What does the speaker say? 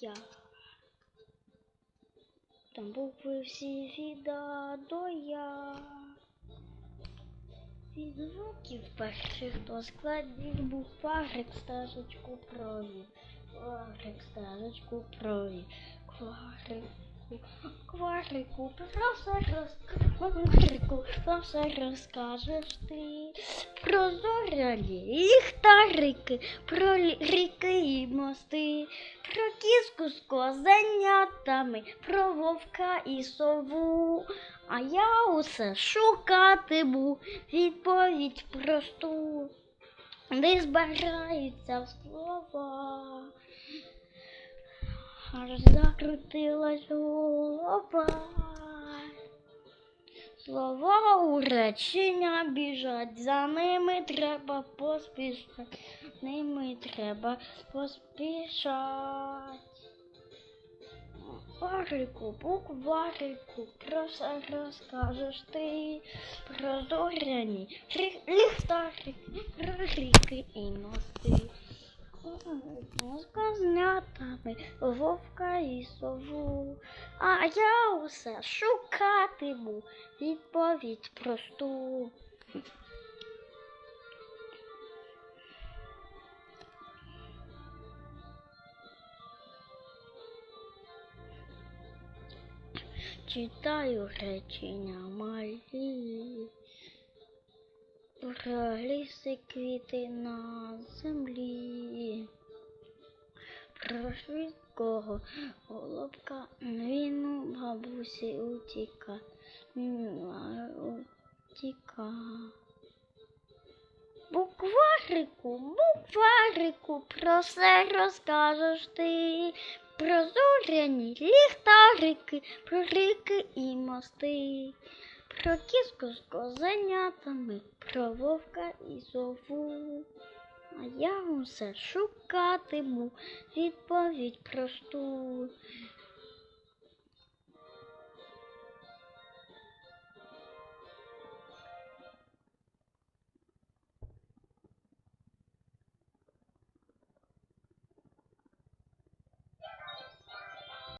я. Там букви всі від А до я. Від звуків перших до складів букварик стежечку провів. Кварик стежечку провів. Кварику, кварику, про все розкварику, про все розкажеш ти. Про зоряні ліхтарики, про ріки і мости, про кіску з козенятами, про вовка і сову. А я усе шукатиму відповідь просту, де збираються слова. Аж закрутилась голова. Слова у речення біжать, за ними треба поспішати, ними треба поспішати. Букварику, букварику, про все розкажеш ти, про зоряні ліхтарики, про ріки і мости. З кознятами, вовка і сову, а я усе шукатиму відповідь просту. Читаю речення малі, про ліси квіти на землі, про швидкого голубка він у бабусі утіка, утіка. Букварику, букварику, про все розкажеш ти, про зоряні ліхтарики, про ріки і мости, про кіску з козенятами, про вовка і сову. А я усе шукатиму відповідь просту.